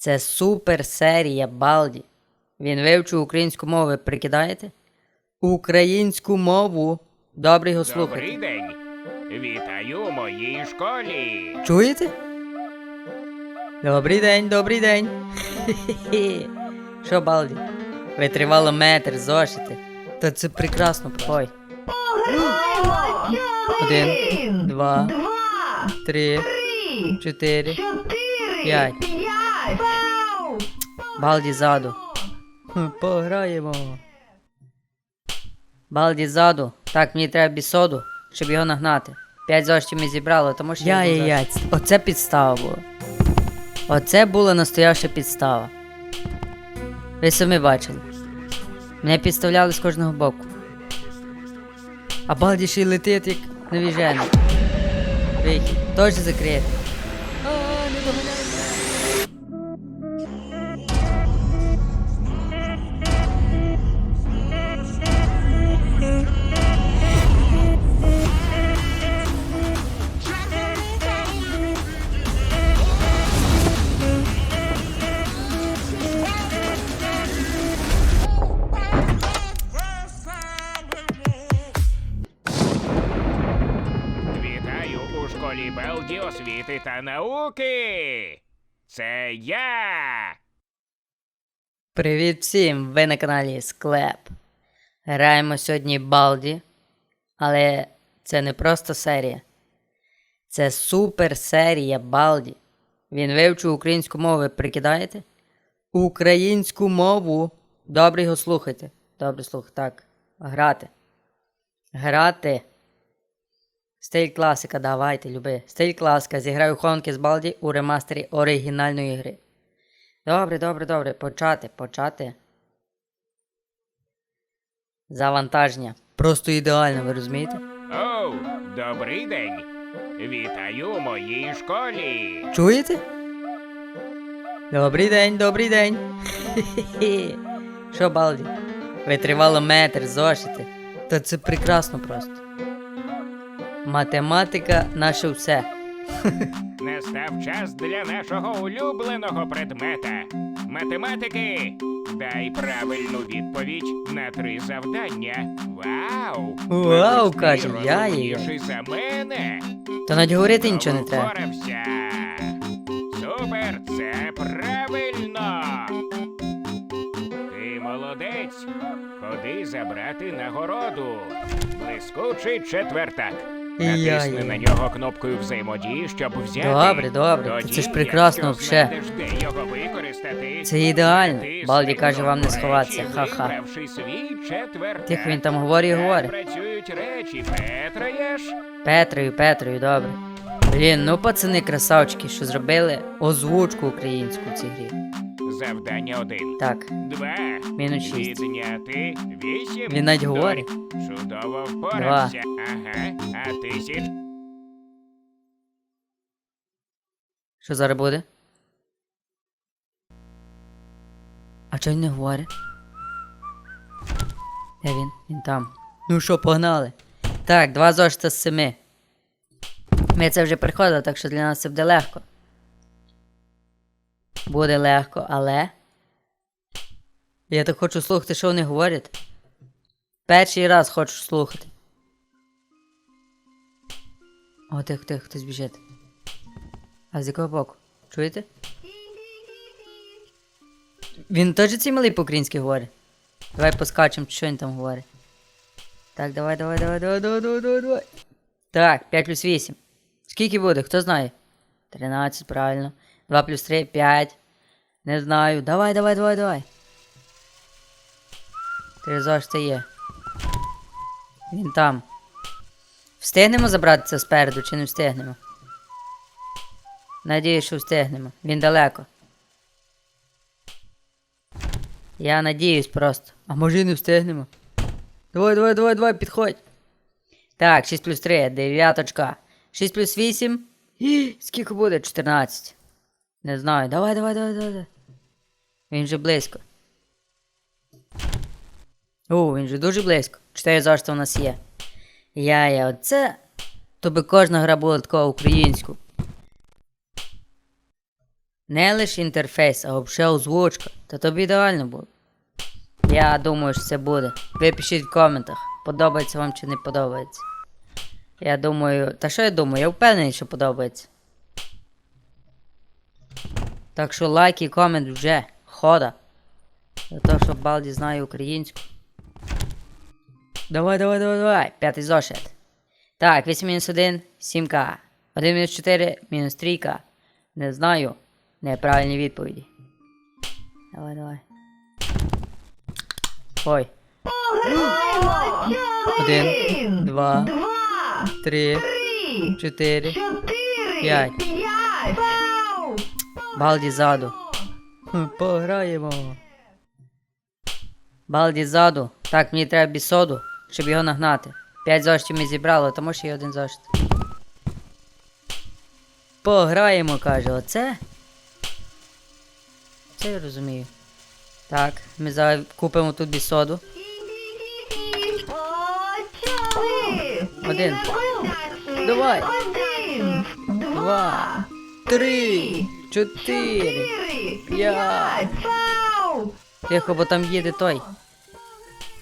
Це супер серія Балді. Він вивчив українську мову, ви прикидаєте? Українську мову. Добре його Добрий день. Вітаю у моїй школі. Чуєте? Добрий день, добрий день. Хе-хе-хе. Що, Балді? Витривало метр, зошити. Та це прекрасно, ой. Один, два, два, Три, три, чотири, п'ять. Балді ззаду. Пограємо. Балді ззаду. Так, мені треба бісоду, щоб його нагнати. П'ять зоштів ми зібрали, тому що. Яй-яй-яй, оце підстава була. Оце була настояща підстава. Ви самі бачили. Мене підставляли з кожного боку. А Балді ще й летить, як навіжений. Вихід. Теж закрити. Науки. Це я. Привіт всім! Ви на каналі Склеп. Граємо сьогодні Балді, але це не просто серія. Це супер серія Балді. Він вивчив українську мову, прикидаєте? Українську мову. Добре його слухайте. Добре слухайте. Так. Грати. Грати. Стиль класика, давайте, люби. Стиль класика. Зіграю хонки з Балді у ремастері оригінальної гри. Добре, добре, добре. Почати, почати. Завантаження. Просто ідеально, ви розумієте? Оу, добрий день. Вітаю у моїй школі. Чуєте? Добрий день, добрий день. Що, Балді? Витривало метр, зошити. Та це прекрасно просто. Математика наше все. Настав час для нашого улюбленого предмета математики. Дай правильну відповідь на три завдання. Вау! Вау, Ти каже, я розумніший за мене. Та навіть говорити нічого не треба. впорався. Супер, це правильно. Ти молодець. Ходи забрати нагороду. Блискучий четвертак. Натисни Яй-яй. на нього кнопкою взаємодії, щоб взяти. Добре, добре. Тоді, це ж прекрасно якщо вже. знайдеш, де його використати, Це ідеально. натисни Балді каже, вам не кнопку сховатися. речі, Ха-ха. вибравши свій четвертак. Тихо він там говорить і говорить. працюють речі, Петраєш? Петрою, Петрою, добре. Блін, ну пацани красавчики, що зробили озвучку українську в цій грі. Завдання один. Так, Два. Мінус шість. Відняти вісім. Він навіть говорить. Чудово впорався. Ага. А тисяч. що зараз буде? А чого він не говорить? Де він? Він там. Ну що, погнали? Так, два зошита з семи. Ми це вже приходили, так що для нас це буде легко. Буде легко, але. Я так хочу слухати, що вони говорять. Перший раз хочу слухати. О, тихо, тихо, хтось біжить. А з якого боку? Чуєте? Він теж цей малий по-українськи говорить. Давай поскачемо, що він там говорить. Так, давай, давай, давай, давай, давай, давай, давай, давай. Так, 5 плюс 8. Скільки буде, хто знає? 13, правильно. 2 плюс 3, 5. Не знаю. Давай, давай, давай, давай. Три зошити є. Він там. Встигнемо забрати це спереду чи не встигнемо? Надіюсь, що встигнемо. Він далеко. Я надіюсь просто. А може і не встигнемо. Давай, давай, давай, давай, підходь. Так, 6 плюс 3, дев'яточка. 6 плюс 8. Скільки буде? 14. Не знаю. Давай, давай, давай, давай. Він же близько. О, він же дуже близько. 4 зошита у нас є. Я-я, оце. То би кожна гра була така українську. Не лише інтерфейс, а взагалі озвучка. Та тобі ідеально буде. Я думаю, що це буде. Ви пишіть в коментах, подобається вам чи не подобається. Я думаю. Та що я думаю? Я впевнений, що подобається. Так що лайк і комент вже. Хода. За те, що Балді знає українську. Давай, давай, давай, давай. П'ятий зошит. Так, 8 мінус 1, 7К. 1 мінус 4, мінус 3К. Не знаю. Неправильні відповіді. Давай, давай. Ой. Один, два, Три, чотири. п'ять. Балді ззаду. Пограємо. Балді ззаду. Так, мені треба бісоду, щоб його нагнати. П'ять зошитів ми зібрали, тому що є один зошит. Пограємо, каже, оце. Це я розумію. Так, ми зараз купимо тут бісоду. Один. Давай. Один, Два, три, чотири. п'ять. Тихо, бо там їде той.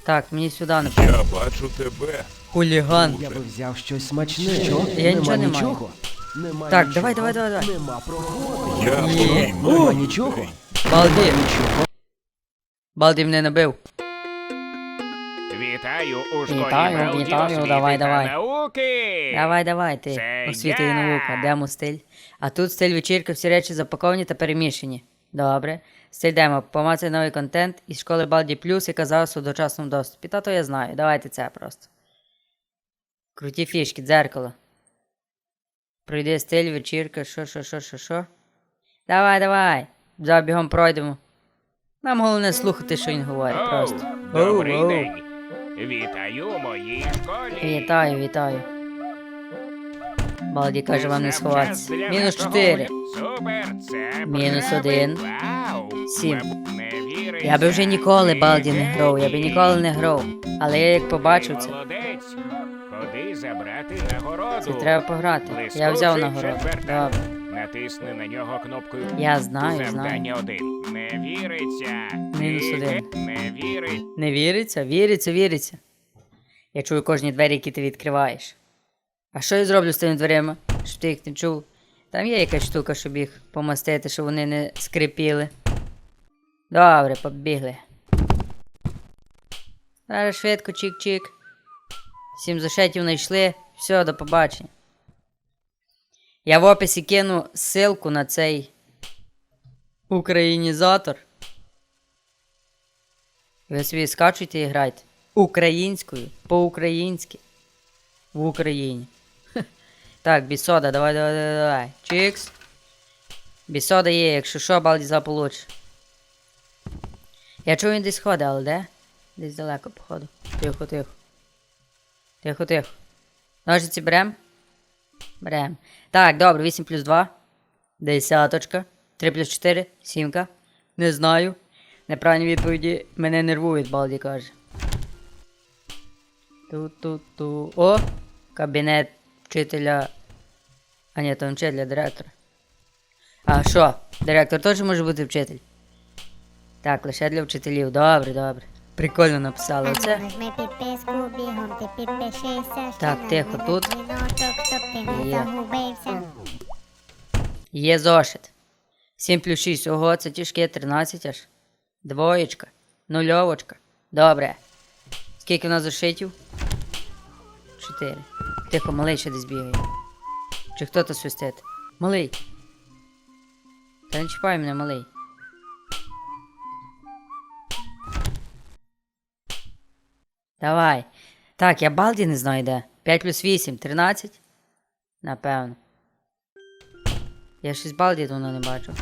Так, мені сюди напевно. Я бачу тебе. Хуліган. Я би взяв щось смачне. Що? Я Нема нічого не маю. Нема Так, нічого. давай, давай, давай, давай. Нема проходу. Я Ні. Нема нічого. Балді. Нічого. Балді мене набив. Вітаю у школі Вітаю, Белді вітаю, освіти давай, та давай. науки. Давай, давай, ти. Це Освіта і я. наука. Демо стиль. А тут стиль вечірка, всі речі запаковані та переміщені. Добре. Стиль демо. Помацай новий контент із школи Балді Плюс, яка зараз у дочасному доступі. Та то я знаю. Давайте це просто. Круті фішки, дзеркало. Пройди стиль, вечірка, що, що, що, що, що. Давай, давай. Зараз бігом пройдемо. Нам головне слухати, що він говорить. Просто. добрий день. Вітаю у моїй школі. Вітаю, вітаю. Балді каже вам не сховатися. Мінус 4. Супер, це Мінус один. Вау. Сім. Не віриться. Я би вже ніколи Балді не грав, я би ніколи не грав. Але я як побачив це, Молодець. Ходи забрати нагороду. це треба пограти. Я взяв нагороду. четвертак. Добре. Натисни на нього кнопкою. Я знаю, Завдання знаю. один. Не віриться. Мінус один. Не вірить. Не віриться? Віриться, віриться. Я чую кожні двері, які ти відкриваєш. А що я зроблю з тими дверима? Щоб ти їх не чув? Там є якась штука, щоб їх помастити, щоб вони не скрипіли. Добре, побігли. Зараз швидко, чик-чик. Сім зашетів знайшли. Все, до побачення. Я в описі кину ссылку на цей українізатор. Ви собі скачуйте і грайте. Українською, по-українськи. В Україні. Так, бісода, давай, давай, давай, давай. Чікс. Бісода є, якщо що, балді заполучиш. Я чую, він десь ходить, але де? Десь далеко, походу. Тихо, тихо. Тихо, тихо. Ножиці берем? Берем. Так, добре, 8 плюс 2. Десяточка. 3 плюс 4. Сімка. Не знаю. Неправильні відповіді мене нервують, Балді каже. Ту-ту-ту. О! Кабінет вчителя. А ні, не вчителя, директора. А що? Директор теж може бути вчитель? Так, лише для вчителів. Добре, добре. Прикольно написали оце. Нажми підписку, бігом ти підпишися. Так, тихо, тут. Є. Є зошит. 7 плюс 6. Ого, це тяжке 13 аж. Двоєчка. Нульовочка. Добре. Скільки в нас зошитів? 4. Тихо, малий ще десь бігає. Чи хто то свистить? Малий. Та не чіпай мене, малий. Давай. Так, я балді не знаю де. 5 плюс 8, 13? Напевно. Я щось балді давно не бачу.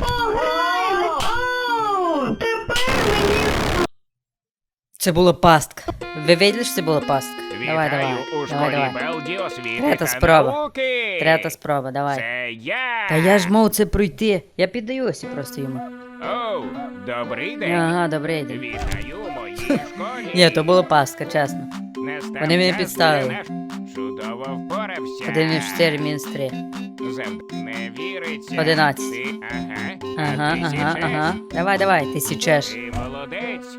Це була пастка. Ви виділи, що це була пастка? Давай, давай. у Давай, школі давай. Белді освіти Третя та спроба. науки. Третя спроба, давай. Це я. Та я ж мав це пройти. Я піддаюся просто йому. Оу, добрий день. Ага, добрий день. Вітаю. Ні, то була пастка, чесно. Вони мене підставили. Чудово впорався. 1 мінус 4, мінус 3. Не віриться. Одинадцять. Ти, ага. Ага, ага, ага. Давай, давай, ти січеш. Ти молодець.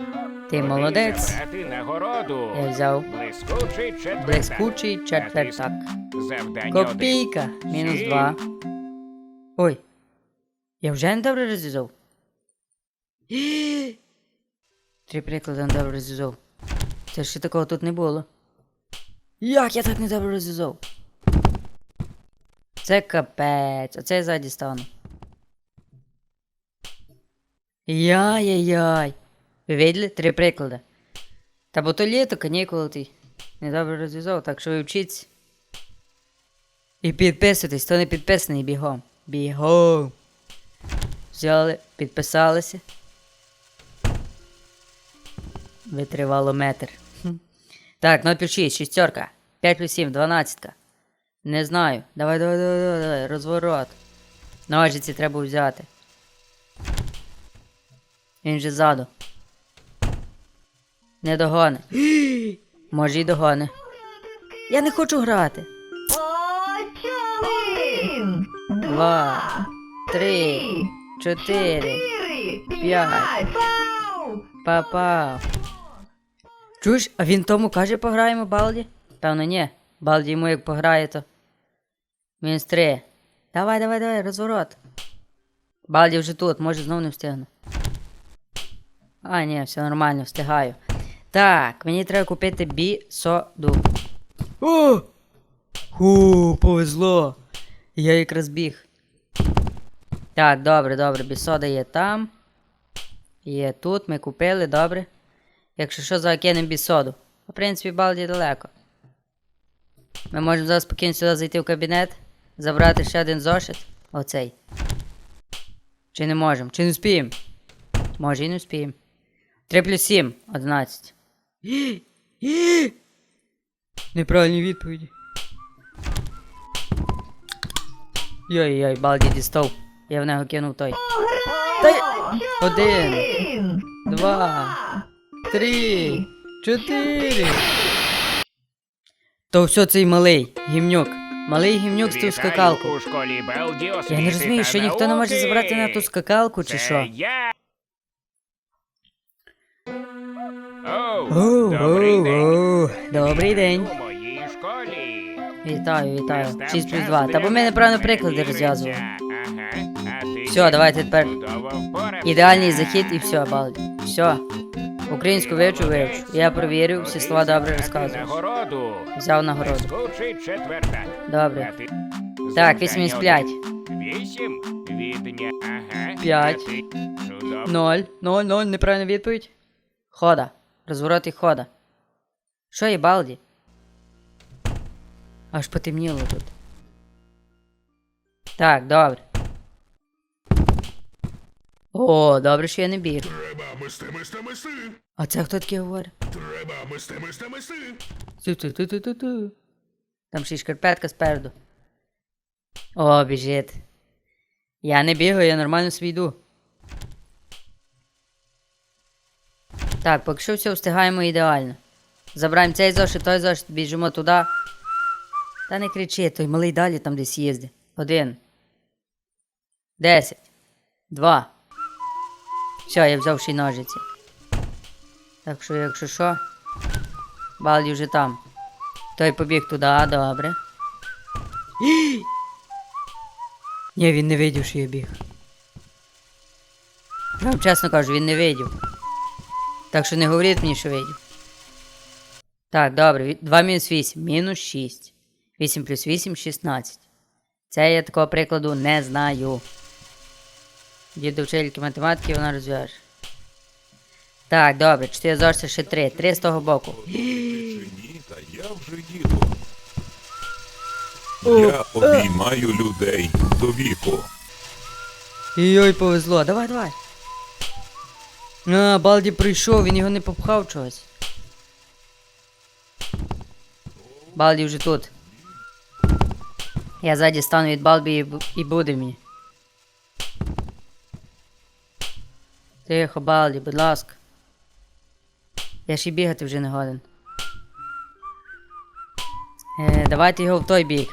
Ти молодець. нагороду. Я взяв Блискучий четвертак. блискучий четвертак. Копійка. Мінус Сім. два. Ой. Я вже не добре розв'язав. Три приклади не добре розв'язав. Це ще такого тут не було. Як я так не добре розв'язав? Це капець. Оце я ззаді стану. Яй-яй-яй. Ви видели? Три приклади. Та бо то літо, канікули ти. Недобре розв'язав, так що ви вчіться. І підписуйтесь, хто не підписаний бігом. Бігом. Взяли, підписалися. Витривало метр. Хм. Так, 0 плюс 6, шістерка. 5 плюс 7, 12. Не знаю. Давай, давай, давай, давай, давай. розворот. Ножиці треба взяти. Він же ззаду. Не догоне. Може і догоне. Я не хочу грати. Один, Два, три, чотири, п'ять. Пау! Чуєш, а він тому каже, пограємо Балді? Певно, ні. Балді йому як пограє, то. Мінус три. Давай, давай, давай, розворот. Балді вже тут, може знов не встигну. А, ні, все нормально, встигаю. Так, мені треба купити бі-соду. О! Ху, повезло. Я якраз біг. Так, добре, добре, бісода є там. Є тут, ми купили, добре. Якщо що, закинемо бісоду. В принципі, балді далеко. Ми можемо зараз спокійно сюди зайти в кабінет, забрати ще один зошит. Оцей. Чи не можемо? Чи не спіємо? Може і не спіємо. 3 плюс 7, 11. Неправильні відповіді. Йой-йой, балді дістав. Я в нього кинув той. Один, два, три, чотири. То все цей малий гімнюк. Малий гімнюк з ту скакалку. у школі Белді Я не розумію, що ніхто не може забрати на ту скакалку, чи що. я. Оу, Оу, добрий оу, день. оу. Добрий день. У моїй школі. Вітаю, вітаю. 6 плюс 2. Та бо ми неправильно приклади розв'язували. Ага, а ти Все, давайте тепер. чудово впорався. Ідеальний захід і все, балді. Все. Українську вивчу, вивчу. Я провірив, всі слова добре розказуєш. Нагороду. Взяв нагороду. Блискучий четвертак. Добре. А ти- Так, Завдання 85. один. Вісім. Відня. Ага. П'ять. Ти? Чудово. 0, 0, 0, неправильна відповідь. Хода. Розворот і хода. Що є балді? Аж потемніло тут. Так, добре. О, добре, що я не біг. Треба мисти, мисти, мисти. А це хто таке говорить? Треба мисти, мисти, мисти. Ту-ту-ту-ту-ту. Там ще й шкарпетка спереду. О, біжить. Я не бігаю, я нормально собі йду. Так, поки що все встигаємо ідеально. Забираємо цей зошит, той зошит, біжимо туди. Та не кричи, той малий далі там десь їздить. Один. Десять. Два. Все, я взяв ще й ножиці. Так що, якщо що. Балді вже там. Той побіг туди, добре. Ні, він не видів, що я біг. Я вам чесно кажу, він не видів. Так що не говоріть мені, що видів. Так, добре, 2 мінус 8, мінус 6. 8 плюс 8 16. Це я такого прикладу не знаю. Діду вчительки математики вона розв'яже. Так, добре, 4 зошити ще 3. 3 з того боку. Чи ні, та я вже їду. Я обіймаю людей до віку. Йой, повезло. Давай, давай. А, Балді прийшов, він його не попхав чогось. Балді вже тут. Я ззаді стану від Балбі і, і буде мені. Тихо, Балді, будь ласка. Я ще й бігати вже не годен. Е, давайте його в той бік.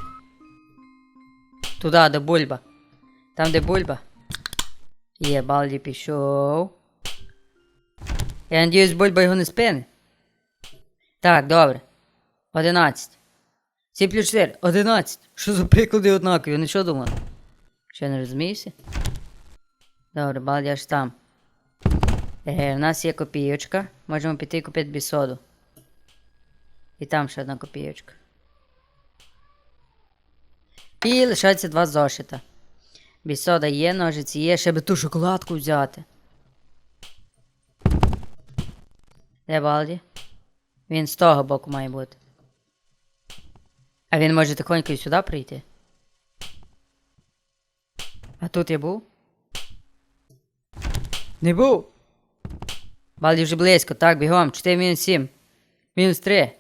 Туди, де бульба. Там, де бульба. Є, Балді пішов. Я надіюсь, бульба його не спине. Так, добре. 11. 7 плюс 4. 11. Що за приклади однакові? Що думали? Що не розумієшся? Добре, Балді аж там. Е, в нас є копійочка. Можемо піти і купити бісоду. І там ще одна копійочка. І лишається два зошита. Бісода є, ножиці є, ще би ту шоколадку взяти. Де Балді? Він з того боку має бути. А він може тихонько і сюди прийти. А тут я був? Не був. Балді вже близько, так, бігом. 4 мінус 7. Мінус 3.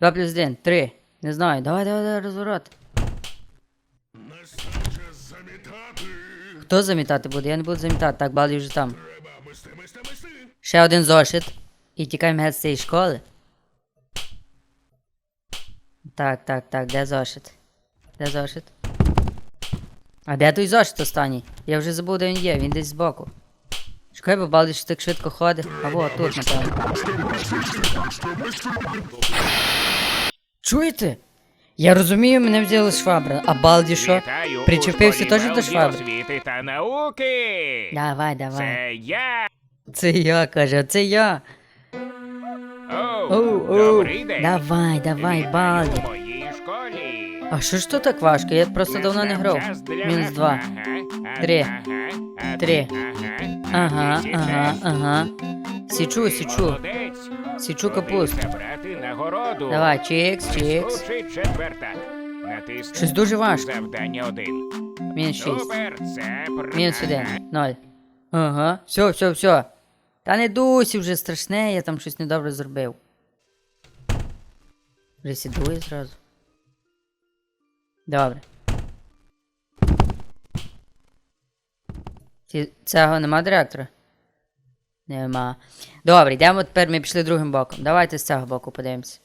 2 плюс 1. 3. Не знаю. Давай, давай, давай, розворот. Хто замітати буде? Я не буду замітати. Так, Балді вже там. Ще один зошит. І тікаємо геть з цієї школи. Так, так, так, де зошит? Де зошит? А де той зошит останній? Я вже забув, де він є, він десь збоку. Шкай, бо Балді що так швидко ходить. А во, тут, напевно. Чуєте? Я розумію, мене взяли швабра, а Балді що? Вітаю у Причепився школі теж до швабри? освіти та науки. Давай, давай. Це я. Це я, каже, це я. Оу, Оу, оу. добрий день. Давай, давай, Вітаю Балді. у школі. А що ж то так важко? Я просто давно не грав. Мінус два. Три. Три. Ага, ага, ага. Січу, січу. Січу капусту. Давай, чікс, чікс. Щось дуже важко. Мінус шість. Мінус один. Ноль. Ага. Все, все, все. Та не дусі вже страшне, я там щось недобре зробив. Ресідує зразу. Добре. Цього нема директора? Нема. Добре, йдемо тепер ми пішли другим боком. Давайте з цього боку подивимося.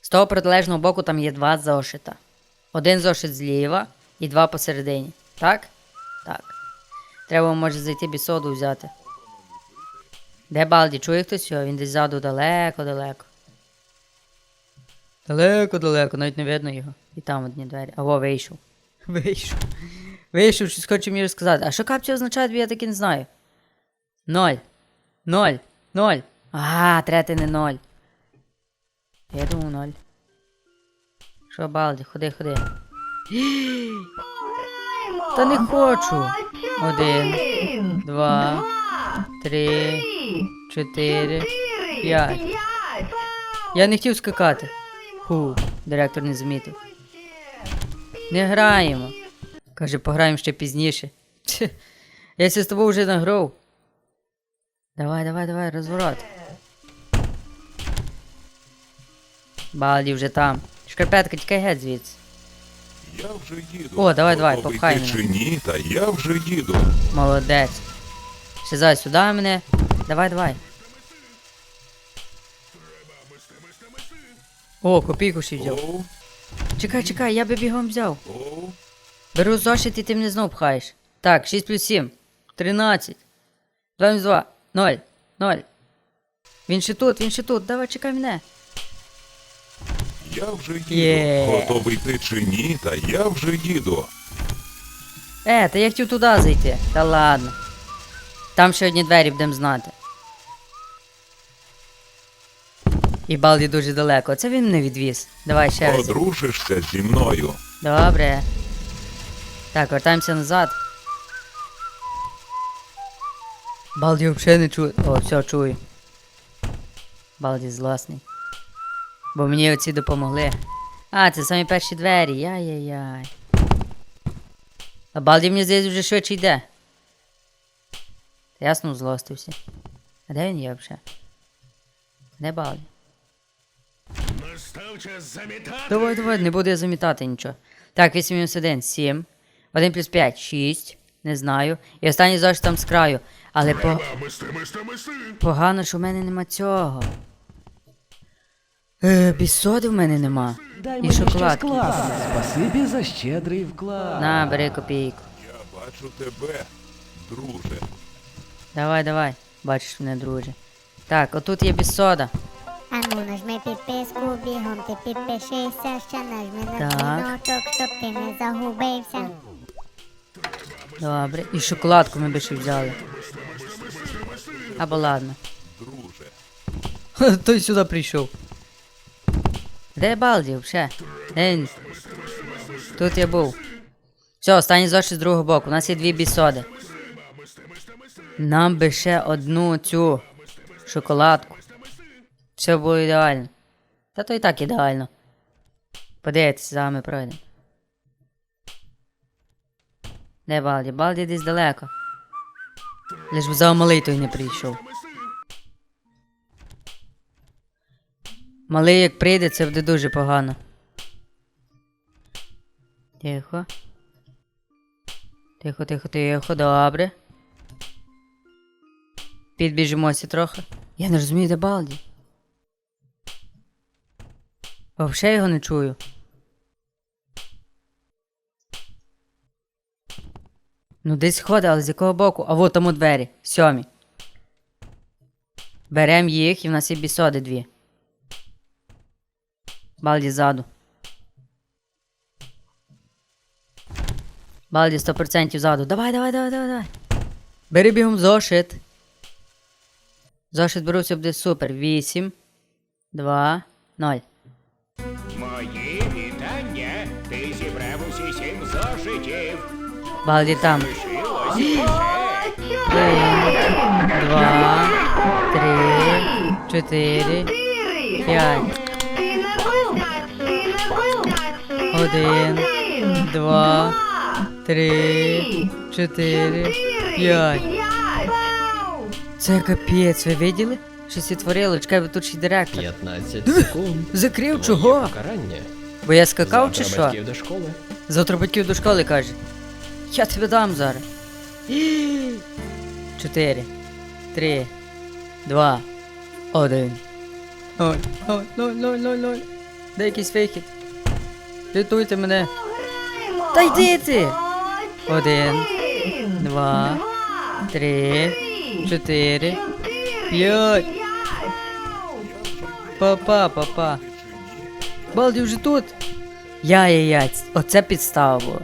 З того протилежного боку там є два зошита. Один зошит зліва і два посередині. Так? Так. Треба, може, зайти бісоду взяти. Де Балді? Чує хтось його? Він десь ззаду далеко-далеко. Далеко-далеко, навіть не видно його. І там одні двері. Аво, вийшов. Вийшов. Вийшов, щось хоче мені розказати. А що капці означає, я таки не знаю. Ноль. Ноль. Ноль. Ага, третій не ноль. Я думаю ноль. Що, Балді, ходи, ходи. Та не хочу. Один. Два, три, чотири. П'ять. Я не хотів скакати. Фу, директор не замітив. Не граємо. Каже, пограємо ще пізніше. Тьф, Я з тобою вже награв. Давай, давай, давай, розворот. Балді вже там. Шкарпетка, тікай геть звідси. Я вже їду. О, давай, давай, Готовий попхай ти мене. чи ні, та я вже їду. Молодець. Сідай сюди мене. Давай, давай. О, копійку ще взяв. Чекай, чекай, я би бігом взяв. Беру зошит і ти мене знов пхаєш. Так, 6 плюс 7. 13. 2 мінус 2. 0. 0. Він ще тут, він ще тут. Давай, чекай мене. Я вже їду. Є. Готовий ти чи ні, та я вже їду. Е, та я хотів туди зайти. Та ладно. Там ще одні двері будемо знати. І Балді дуже далеко. Це він не відвіз. Давай ще раз. Одружишся зі мною. Добре. Так, вертаємося назад. Балді взагалі не чує. О, все, чую. Балді злосний. Бо мені оці допомогли. А, це самі перші двері. Яй-яй-яй. А Балді мені здається вже швидше йде. Ясно, злостився. А де він є взагалі? Де Балді? Настав час замітати. Давай, давай, не буду я замітати нічого. Так, 8 мінус 1, 7. 1 плюс 5, 6. Не знаю. І останній зошит там з краю. Але по... Треба мести, мести, мести. погано, що в мене нема цього. Е, бісоди в мене нема. Дай І мені щось шоколадки. класне. Спасибі за щедрий вклад. На, бери копійку. Я бачу тебе, друже. Давай, давай. Бачиш мене, друже. Так, отут є бісода. А ну нажми підписку, бігом ти підпишися, ще нажми на Так. дзвіночок, щоб ти не загубився. Добре. І шоколадку ми би ще взяли. Або ладно. Друже. Той сюди прийшов. Де Балді взагалі? Де? Тут я був. Все, останній зошит з другого боку. У нас є дві бісоди. Нам би ще одну цю шоколадку. Все було ідеально. Та то і так ідеально. Подивіться, за вами пройдемо. Де Балді? Балді десь далеко. Лиш б за малий той не прийшов. Малий як прийде, це буде дуже погано. Тихо. Тихо, тихо, тихо, добре. Підбіжимося трохи. Я не розумію, де Балді. Взагалі його не чую. Ну десь ходить, але з якого боку? А вот тому двері. Сьомі. Берем їх і в нас є бісоди дві. Балді ззаду. Балді 100% ззаду. Давай, давай, давай, давай, давай. Бери бігом зошит. Зошит беру, все буде супер. 8, 2, 0. Балді там. Один, два, три, чотири, п'ять. Один, два, три, чотири, п'ять. Це капець, ви виділи? Щось відтворило, чекай, бо тут ще й директор. 15 секунд. Закрив чого? Бо я скакав чи що? до школи. Завтра батьків до школи каже. Я тебе дам зараз. Чотири. Три. Два. Один. Ноль. Ноль, ноль, ноль, ноль, ноль. Де якийсь вихід? Рятуйте мене. Та йди ти! Один. Два. Три. Чотири. П'ять. Папа, папа. Балді вже тут. Яй-яй-яй, оце підстава була.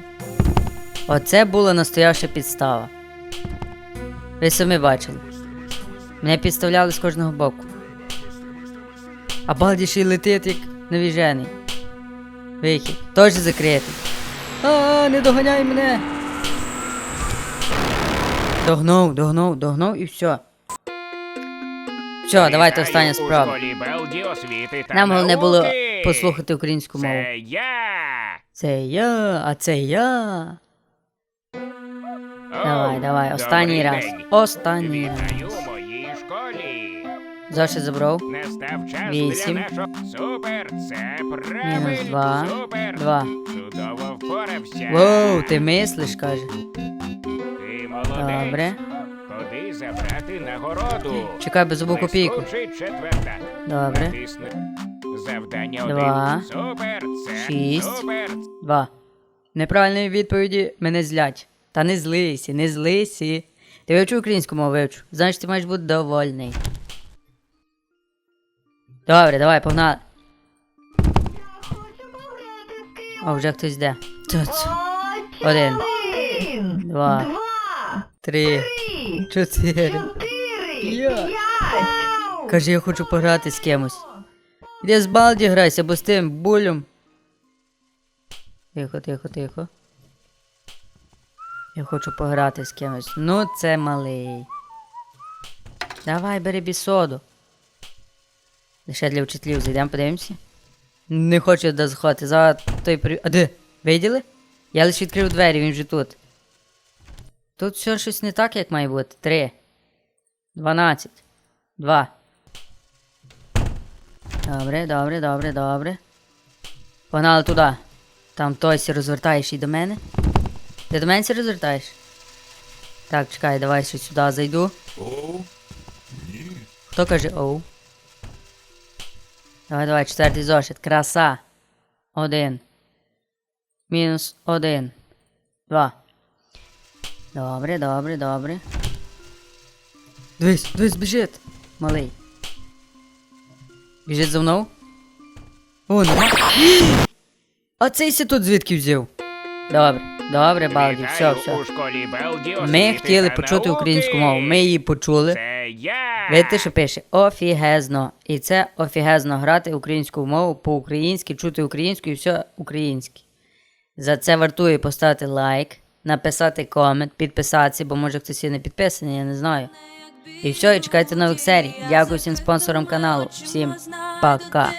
Оце була настояща підстава. Ви самі бачили. Мене підставляли з кожного боку. А Балді ще й летить, як навіжений. Вихід. Теж закритий. А, не доганяй мене. Догнув, догнув, догнув і все. Все, давайте остання справа. Нам головне було послухати українську мову. Це я. Це я, а це я. Давай, давай, останній раз. Останній раз. У моїй школі. Забрав. Настав час Вісім. для нашого супер. Це правильно. Мінус два. Супер. Два. Чудово впорався. Воу, ти мислиш, каже. Ти молодець. Добре. Ходи забрати нагороду. Чекай, без зубу копійку. Блискучий четверта. Добре. Натисни. Завдання Два. один. Супер. Це Шість. супер. Два. Неправильної відповіді мене злять. Та не злися, не злися. Ти вивчив українську мову вивчу. Значить, ти маєш бути довольний. Добре, давай, погнали. О, вже хтось йде. Тут. Один. Два. Три. Чотири. П'ять. Каже, я хочу пограти з кимось. Іди з Балді грайся, або з тим булем. Тихо, тихо, тихо. Я хочу пограти з кимось. Ну, це малий. Давай, бери бісоду. Лише для вчителів зайдемо, подивимося. Не хочу до заходити. За той при. А де? Виділи? Я лише відкрив двері, він вже тут. Тут все щось не так, як має бути. Три. Дванадцять. Два. Добре, добре, добре, добре. Погнали туди. Там сі розвертаєш і до мене. Ти до мене сі розвертаєш? Так, чекай, давай ще сюди зайду. О, ні. Хто каже оу? Давай, давай, четвертий зошит. Краса. Один. Мінус один. Два. Добре, добре, добре. Дивись, дивись, біжить. Малий. Біжить за мною. О, нема. А цей сі тут звідки взяв? Добре, добре, Балді, все, Вітаю все. у школі Балді Ми освіти хотіли та почути науки. українську мову. Ми її почули. Це я. Видите, що пише офігезно. І це офігезно грати українську мову по-українськи, чути українську і все українське. За це вартує поставити лайк, написати комент, підписатися, бо може хтось і не підписаний, я не знаю. І все, і чекайте нових серій. Дякую всім спонсорам каналу. Всім пока.